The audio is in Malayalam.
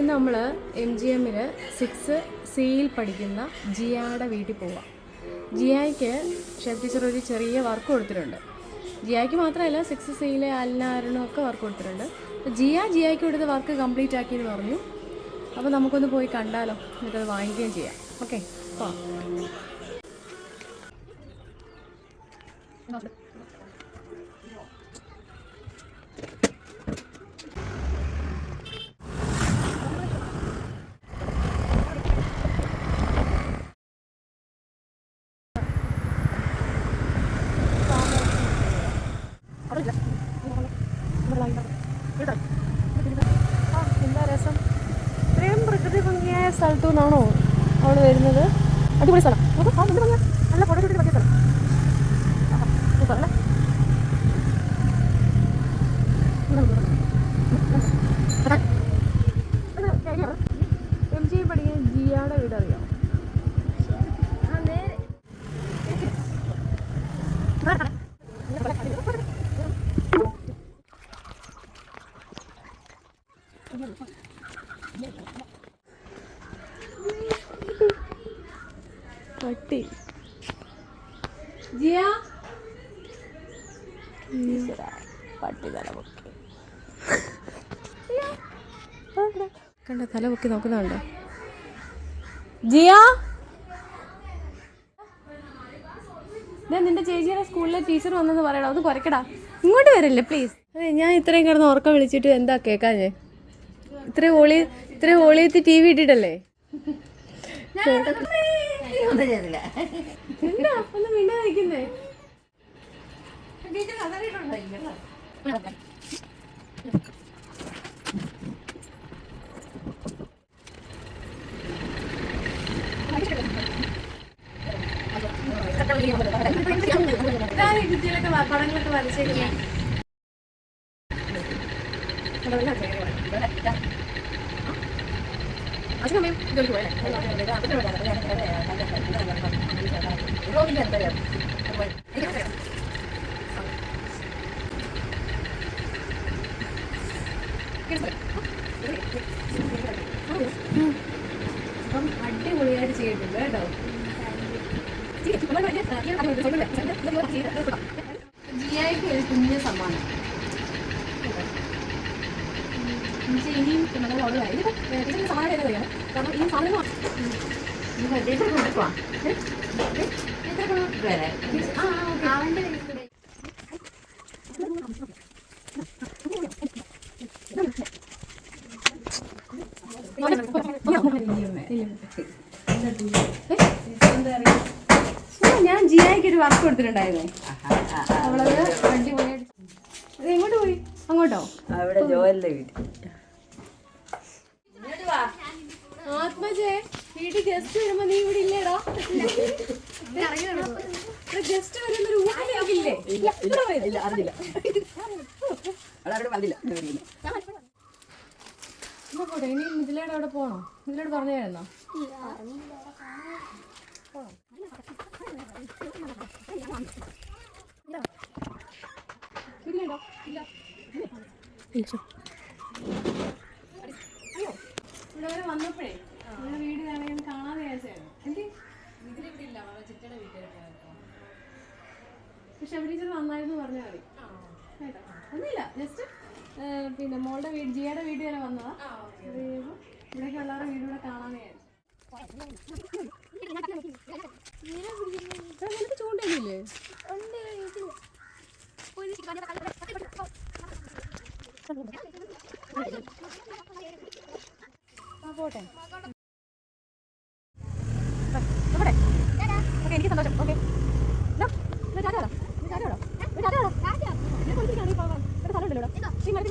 ഇന്ന് നമ്മൾ എം ജി എമ്മിൽ സിക്സ് സിയിൽ പഠിക്കുന്ന ജിയായുടെ വീട്ടിൽ പോവാം. ജിയായ്ക്ക് ഷെഫ് ടീച്ചർ ഒരു ചെറിയ വർക്ക് കൊടുത്തിട്ടുണ്ട്. ജിയായ്ക്ക് മാത്രമല്ല സിക്സ് സിയിലെ അല്ലാരനും ഒക്കെ വർക്ക് കൊടുത്തിട്ടുണ്ട്. അപ്പോൾ ജിയ ജിയായ്ക്ക് കൊടുത്ത വർക്ക് കംപ്ലീറ്റ് ആക്കി എന്ന് പറഞ്ഞു. അപ്പോൾ നമുക്കൊന്ന് പോയി കണ്ടാലോ. എന്നിട്ടത് വാങ്ങിക്കുകയും ചെയ്യാം. ഓക്കെ പോവാം എന്താ രസം? ഇത്രയും പ്രകൃതി ഭംഗിയായ സ്ഥലത്തു നിന്നാണോ അവൾ വരുന്നത്? അടിപൊളി സ്ഥലം. നോക്ക്, ആ. നല്ല ഫോട്ടോ ഷൂട്ടിന് പറ്റിയ സ്ഥലം അല്ലേ? എം ജി പഠിക്കാൻ ജിയാടെ വീട് പട്ടി ജിയ ഈശ്വരാ, പട്ടി തല പൊക്കി. കണ്ട തല പൊക്കി നോക്കുന്നുണ്ടോ? ജിയ? ഞാൻ നിന്റെ ചേച്ചിയുടെ സ്കൂളിലെ ടീച്ചർ വന്നെന്ന് പറയടാ ഒന്ന് കുറയ്ക്കടാ. ഇങ്ങോട്ട് വരല്ലേ പ്ലീസ് അതെ ഞാൻ ഇത്രയും കിടന്ന് ഉറക്കം വിളിച്ചിട്ട് എന്താ കേക്കാഞ്ഞേ? ഇത്രയും ഓളി ഇത്രയും ഓളിയെത്തി ടി വി ഇട്ടിട്ടല്ലേ? എന്താ? ഒന്ന് മിണ്ടാതിരിക്കുന്നേ? വ- പടങ്ങളൊക്കെ വരച്ചേക്കുന്നത് അച്ഛനും ചെയ്തിട്ടുണ്ട് കേട്ടോ ജിയായ്ക്ക് ഒരു കുഞ്ഞ് സമ്മാനം ഇനിയും ഓർഡർ ആയി ഇതിപ്പോൾ കാരണം ഈ സാധനം ഞാൻ ജിയായിക്ക് ഒരു വർക്ക് കൊടുത്തിട്ടുണ്ടായിരുന്നേ. അവളത് വണ്ടി പോയി. എങ്ങോട്ട് പോയി? അങ്ങോട്ടോ? അവിടെ ജോലിന്റെ വീട്ടിൽ. ആത്മജേ വീട്ടിൽ ഗസ്റ്റ് വരുമ്പോ നീ ഇവിടെ ഇല്ലേടാ. ഗസ്റ്റ് വരുമ്പോ ഒരു വരുന്നു. എന്നാ പോട്ടെ ഇനി മിഥിലയുടെ അവിടെ പോണോ? മിഥിലയോട് പറഞ്ഞായിരുന്നോ? മിഥിലയുണ്ടോ? ഇല്ല. അയ്യോ, ഇവിടെ വരെ വന്നപ്പോഴേ വീട് കാണാൻ കാണാതെ വിചാരിച്ചായിരുന്നു. എന്ത്? പക്ഷെ ടീച്ചർ നന്നായിരുന്നു പറഞ്ഞാൽ മതി. കേട്ടോ? ഒന്നുമില്ല ജസ്റ്റ് പിന്നെ മോളുടെ വീട് ജിയയുടെ വീട് വരെ വന്നതാ. ഇവിടേക്ക് എല്ലാവരുടെ വീട് കൂടെ കാണാൻ വിചാരിച്ചു. ചൂണ്ടയില്ലേ പോട്ടെ.